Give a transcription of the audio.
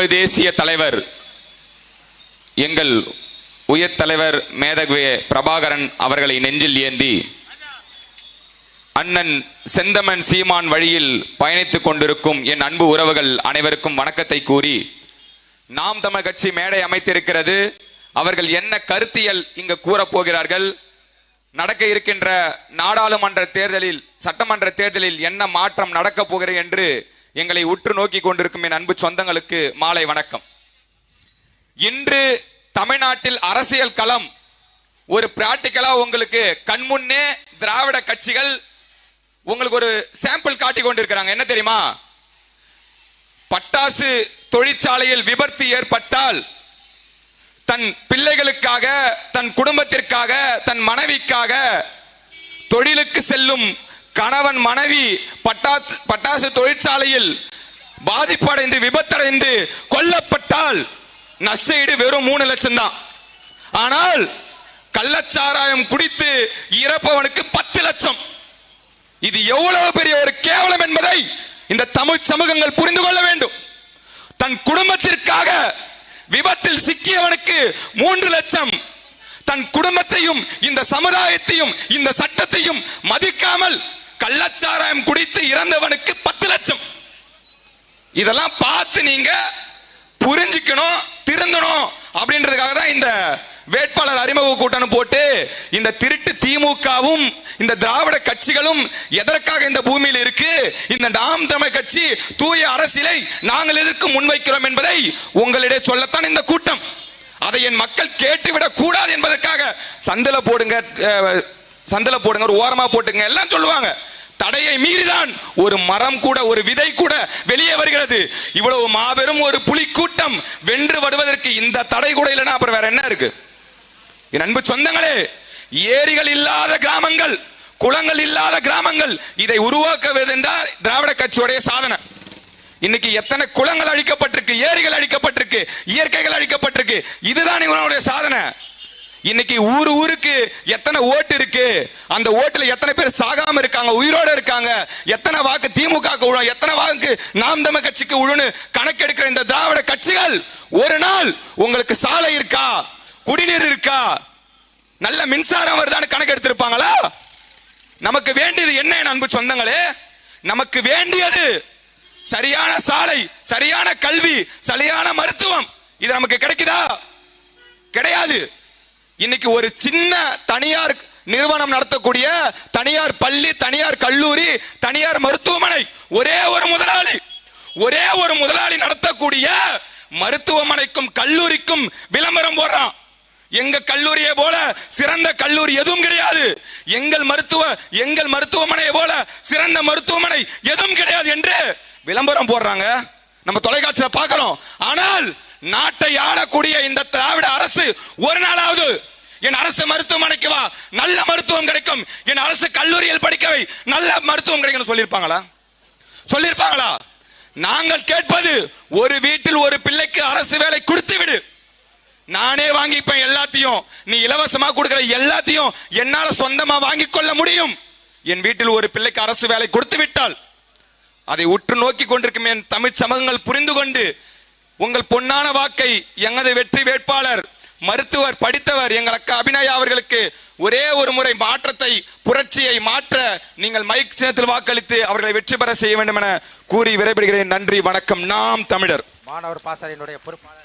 தமிழ் தேசிய தலைவர். எங்கள் உயர் தலைவர் மேதகு பிரபாகரன் அவர்களை நெஞ்சில் ஏந்தி அண்ணன் செந்தமன் சீமான் வழியில் பயணித்துக் கொண்டிருக்கும் என் அன்பு உறவுகள் அனைவருக்கும் வணக்கத்தை கூறி நாம் தமிழ் கட்சி மேடை அமைத்திருக்கிறது. அவர்கள் என்ன கருத்தியல் இங்கு கூறப்போகிறார்கள் நடக்க இருக்கின்ற நாடாளுமன்ற தேர்தலில் சட்டமன்ற தேர்தலில் என்ன மாற்றம் நடக்கப் போகிறது என்று எங்களை உற்று நோக்கி கொண்டிருக்கும் என் அன்பு சொந்தங்களுக்கு மாலை வணக்கம். இன்று தமிழ்நாட்டில் அரசியல் களம் ஒரு பிராக்டிக்கலா உங்களுக்கு கண்முன்னே திராவிட கட்சிகள் உங்களுக்கு ஒரு சாம்பிள் காட்டி கொண்டிருக்கிறாங்க. என்ன தெரியுமா? பட்டாசு தொழிற்சாலையில் விபத்து ஏற்பட்டால் தன் பிள்ளைகளுக்காக தன் குடும்பத்திற்காக தன் மனைவிக்காக தொழிலுக்கு செல்லும் கணவன் மனைவி பட்டாசு பட்டாசு தொழிற்சாலையில் பாதிப்படைந்து விபத்தடைந்து கொல்லப்பட்டால் நஷ்டஈடு வெறும் மூணு லட்சம் தான். ஆனால் கள்ளச்சாராயம் குடித்து இறப்பவனுக்கு பத்து லட்சம். இது எவ்வளவு பெரிய ஒரு கேவலம் என்பதை இந்த தமிழ் சமூகங்கள் புரிந்து கொள்ள வேண்டும். தன் குடும்பத்திற்காக விபத்தில் சிக்கியவனுக்கு மூன்று லட்சம். தன் குடும்பத்தையும் இந்த சமுதாயத்தையும் இந்த சட்டத்தையும் மதிக்காமல் கள்ளச்சாராயம் குடித்து இறந்தவனுக்கு பத்து லட்சம். இதெல்லாம் பார்த்து நீங்க புரிஞ்சுக்கணும் திருந்தணும் அப்படின்றதுக்காக தான் இந்த வேட்பாளர் அறிமுக கூட்டம் போட்டு இந்த திருட்டு திமுகவும் இந்த திராவிட கட்சிகளும் எதற்காக இந்த பூமியில் இருக்கு? இந்த நாம் தமிழ் கட்சி தூய அரசியலை நாங்கள் எதற்கு முன்வைக்கிறோம் என்பதை உங்களிடையே சொல்லத்தான் இந்த கூட்டம். அதை என் மக்கள் கேட்டுவிடக் கூடாது என்பதற்காக சந்தில போடுங்க சந்தல போடுங்க ஒரு ஓரமா போட்டுங்க எல்லாம் சொல்லுவாங்க. தடையை மீறிதான் ஒரு மரம் கூட ஒரு விதை கூட வெளியே வருகிறது. இவ்வளவு மாபெரும் ஒரு புலி கூட்டம் வென்று வருவதற்கு இந்த தடை கூட இல்லைன்னா அப்புறம் வேற என்ன இருக்கு? என் அன்பு சொந்தங்களே ஏரிகள் இல்லாத கிராமங்கள் குளங்கள் இல்லாத கிராமங்கள் இதை உருவாக்குவதென்றால் திராவிட கட்சியுடைய சாதனை. இன்னைக்கு எத்தனை குளங்கள் அழிக்கப்பட்டிருக்கு ஏரிகள் அழிக்கப்பட்டிருக்கு இயற்கைகள் அழிக்கப்பட்டிருக்கு இதுதான் இவனுடைய சாதனை. இன்னைக்கு ஊர் ஊருக்கு எத்தனை ஓட்டு இருக்கு? அந்த ஓட்டுல எத்தனை பேர் சாகாம இருக்காங்க உயிரோட இருக்காங்க? எத்தனை வாக்கு திமுக விழும் எத்தனை வாக்கு நாம் தமிழ் கட்சிக்கு விழுன்னு கணக்கெடுக்கிற இந்த திராவிட கட்சிகள் ஒரு நாள் உங்களுக்கு சாலை இருக்கா? குடிநீர் இருக்கா? நல்ல மின்சாரம் வருதான்னு கணக்கு எடுத்திருப்பாங்களா நமக்கு வேண்டியது என்ன அன்பு சொந்தங்களே? நமக்கு வேண்டியது சரியான சாலை சரியான கல்வி சரியான மருத்துவம். இது நமக்கு கிடைக்குதா? கிடையாது. இன்னைக்கு ஒரு சின்ன தனியார் நிறுவனம் நடத்தக்கூடிய தனியார் பள்ளி தனியார் கல்லூரி தனியார் மருத்துவமனை. ஒரே ஒரு முதலாளி. ஒரே ஒரு முதலாளி நடத்தக்கூடிய மருத்துவமனைக்கும் கல்லூரிக்கும் விளம்பரம் போடுறான். எங்க கல்லூரியை போல சிறந்த கல்லூரி எதுவும் கிடையாது. எங்கள் மருத்துவ எங்கள் மருத்துவமனையை போல சிறந்த மருத்துவமனை எதுவும் கிடையாது என்று விளம்பரம் போடுறாங்க. நம்ம தொலைக்காட்சியில பார்க்கிறோம். ஆனால் நாட்டை ஆளக்கூடிய இந்த திராவிட அரசு ஒரு நாளாவது என் அரசு மருத்துவமனைக்கு வா. நல்ல மருத்துவம் கிடைக்கும். என் அரசு கல்லூரியில் படிக்கவை நல்ல மருத்துவம் கிடைக்கும் சொல்லியிருப்பாங்களா? சொல்லியிருப்பாங்களா? நாங்கள் கேட்பது ஒரு வீட்டில் ஒரு பிள்ளைக்கு அரசு வேலை கொடுத்து விடு. நானே வாங்கிப்பேன் எல்லாத்தையும். நீ இலவசமா கொடுக்கிற எல்லாத்தையும் என்னால சொந்தமா வாங்கி கொள்ள முடியும். என் வீட்டில் ஒரு பிள்ளைக்கு அரசு வேலை கொடுத்து விட்டால் அதை உற்று நோக்கி கொண்டிருக்கும் என் தமிழ் சமூகங்கள் புரிந்து கொண்டு உங்கள் பொன்னான வாக்கை எங்களது வெற்றி வேட்பாளர் மருத்துவர் படித்தவர் எங்கள் அக்கா அபிநயா அவர்களுக்கு ஒரே ஒரு முறை மாற்றத்தை புரட்சியை மாற்ற நீங்கள் மைக் சின்னத்தில் வாக்களித்து அவர்களை வெற்றி பெற செய்ய வேண்டும் என கூறி விடைபெறுகிறேன். நன்றி வணக்கம். நாம் தமிழர். மாணவர் பாசறையினுடைய பொறுப்பாளர்